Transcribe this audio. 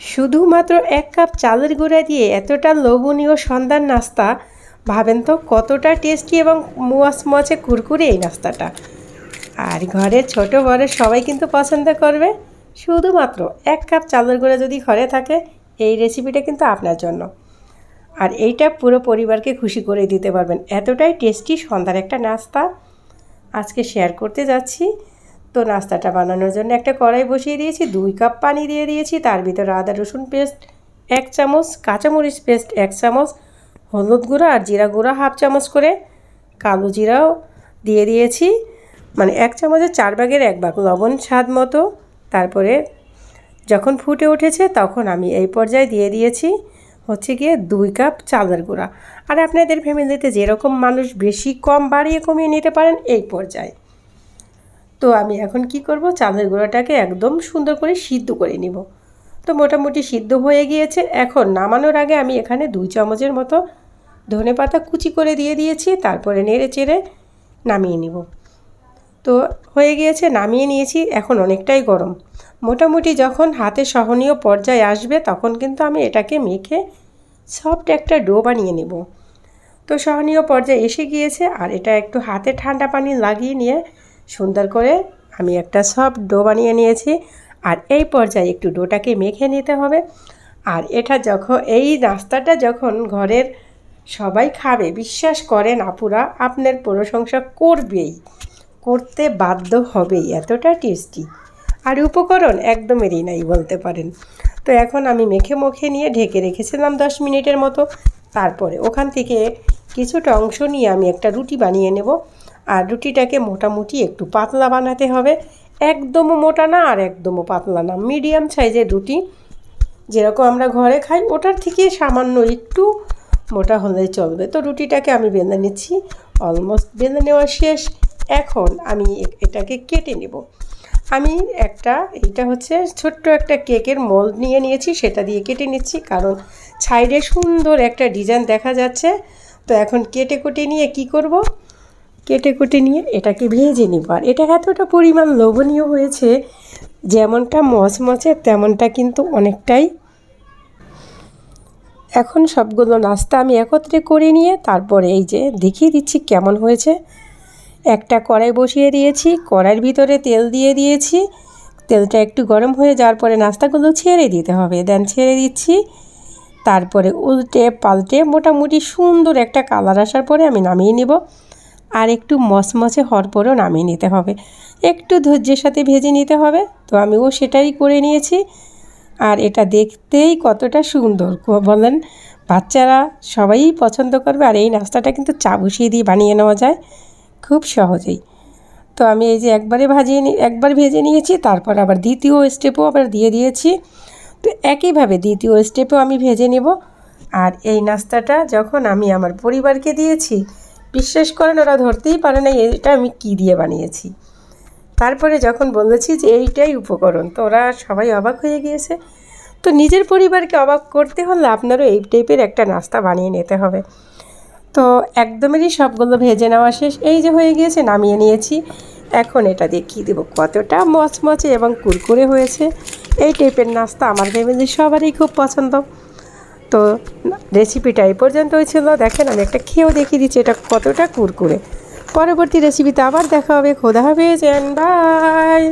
শুধুমাত্র এক কাপ চালের গুঁড়া দিয়ে এতটা লোভনীয় সন্ধ্যার নাস্তা, ভাবেন তো কতটা টেস্টি এবং মুয়াসমচে কুরকুরে এই নাস্তাটা। আর ঘরের ছোট বড় সবাই কিন্তু পছন্দ করবে। শুধুমাত্র এক কাপ চালের গুঁড়া যদি ঘরে থাকে, এই রেসিপিটা কিন্তু আপনার জন্য। আর এইটা পুরো পরিবারকে খুশি করে দিতে পারবেন। এতটাই টেস্টি সন্ধ্যার একটা নাস্তা। আজকে শেয়ার করতে যাচ্ছি। তো নাস্তাটা বানানোর জন্য একটা কড়াই বসিয়ে দিয়েছি, দুই কাপ পানি দিয়ে দিয়েছি, তার ভিতরে আদা, রসুন পেস্ট এক চামচ, কাঁচামরিচ পেস্ট এক চামচ, হলুদ গুঁড়ো আর জিরা গুঁড়ো হাফ চামচ করে কালো জিরাও দিয়ে দিয়েছি। মানে এক চামচের চার ভাগের এক ভাগ লবণ স্বাদ মতো। তারপরে যখন ফুটে উঠেছে তখন আমি এই পর্যায়ে দিয়ে দিয়েছি হচ্ছে গিয়ে দুই কাপ চালের গুঁড়া। আর আপনাদের ফ্যামিলিতে যেরকম মানুষ বেশি কম বাড়িয়ে কমিয়ে নিতে পারেন এই পর্যায়ে। তো আমি এখন কি করব? চালের গুঁড়োটাকে একদম সুন্দর করে সিদ্ধ করে নিব। তো মোটামুটি সিদ্ধ হয়ে গিয়েছে। এখন নামানোর আগে আমি এখানে দুই চামচের মতো ধনে পাতা কুচি করে দিয়ে দিয়েছি। তারপরে নেড়ে চেড়ে নামিয়ে নিব। তো হয়ে গিয়েছে, নামিয়ে নিয়েছি। এখন অনেকটাই গরম। মোটামুটি যখন হাতে সহনীয় পর্যায়ে আসবে, তখন কিন্তু আমি এটাকে মেখে সফট একটা ডো বানিয়ে নেব। তো সহনীয় পর্যায়ে এসে গিয়েছে। আর এটা একটু হাতে ঠান্ডা পানি লাগিয়ে নিয়ে সুন্দর করে আমি একটা সফট ডো বানিয়ে নিয়েছি। আর এই পর্যায়ে একটু ডোটাকে মেখে নিতে হবে। আর এটা যখন, এই নাস্তাটা যখন ঘরের সবাই খাবে, বিশ্বাস করেন আপুরা, আপনার প্রশংসা করবেই, করতে বাধ্য হবেই, এতটা টেস্টি আর উপকরণ একদমেরই নাই বলতে পারেন। তো এখন আমি মেখে মুখে নিয়ে ঢেকে রেখেছিলাম দশ মিনিটের মতো। তারপরে ওখান থেকে কিছুটা অংশ নিয়ে আমি একটা রুটি বানিয়ে নেব। আর রুটিটাকে মোটামুটি একটু পাতলা বানাতে হবে। একদমও মোটা না আর একদমও পাতলা না, মিডিয়াম সাইজের রুটি। যেরকম আমরা ঘরে খাই, ওটার থেকে সামান্য একটু মোটা হলে চলবে। তো রুটিটাকে আমি বেঁধে নিচ্ছি, অলমোস্ট বেঁধে নেওয়া শেষ। এখন আমি এটাকে কেটে নেব। আমি একটা এটা হচ্ছে ছোট্ট একটা কেকের মোল্ড নিয়ে নিয়েছি, সেটা দিয়ে কেটে নিচ্ছি। কারণ সাইডে সুন্দর একটা ডিজাইন দেখা যাচ্ছে। তো এখন কেটে কুটে নিয়ে কি করব? কেটে কুটে নিয়ে এটাকে ভেজে নিব। আর এটা এতটা পরিমাণ লোভনীয় হয়েছে, যেমনটা মচমচে, তেমনটা কিন্তু অনেকটাই। এখন সবগুলো নাস্তা আমি একত্রে করে নিয়ে তারপরে এই যে দেখিয়ে দিচ্ছি কেমন হয়েছে। একটা কড়াই বসিয়ে দিয়েছি, কড়াইয়ের ভিতরে তেল দিয়ে দিয়েছি। তেলটা একটু গরম হয়ে যাওয়ার পরে নাস্তাগুলো ছেড়ে দিতে হবে। দেন ছেড়ে দিচ্ছি। তারপরে উল্টে পাল্টে মোটামুটি সুন্দর একটা কালার আসার পরে আমি নামিয়ে নিব। আর একটু মচমচে হওয়ার পরেও নামিয়ে নিতে হবে। একটু ধৈর্যের সাথে ভেজে নিতে হবে। তো আমিও সেটাই করে নিয়েছি। আর এটা দেখতেই কতটা সুন্দর বলেন। বাচ্চারা সবাই পছন্দ করবে আর এই নাস্তাটা কিন্তু চা বসিয়ে দিয়ে বানিয়ে নেওয়া যায়। খুব সহজেই। তো আমি এই যে একবারে ভাজিয়ে একবার ভেজে নিয়েছি, তারপর আবার দ্বিতীয় স্টেপও আবার দিয়ে দিয়েছি। তো একইভাবে দ্বিতীয় স্টেপও আমি ভেজে নেব। আর এই নাস্তাটা যখন আমি আমার পরিবারকে দিয়েছি, বিশ্বাস করেন ওরা ধরতেই পারে না এটা আমি কি দিয়ে বানিয়েছি। তারপরে যখন বলেছি যে এইটাই উপকরণ, তো ওরা সবাই অবাক হয়ে গিয়েছে। তো নিজের পরিবারকে অবাক করতে হলে আপনারও এই টাইপের একটা নাস্তা বানিয়ে নিতে হবে। তো একদমেরই সবগুলো ভেজে নেওয়া শেষ। এই যে হয়ে গিয়েছে, নামিয়ে নিয়েছি। এখন এটা দেখিয়ে দেবো? কতটা মচমচে এবং কুরকুরে হয়েছে? এই টাইপের নাস্তা আমার ফ্যামিলির সবারই খুব পছন্দ। তো রেসিপিটা এই পর্যন্তই ছিল দেখেন, আমি একটা খেয়েও দেখিয়ে দিচ্ছি, এটা কতটা কুরকুরে। পরবর্তী রেসিপিতে আবার দেখা হবে। খোদা হবে বাই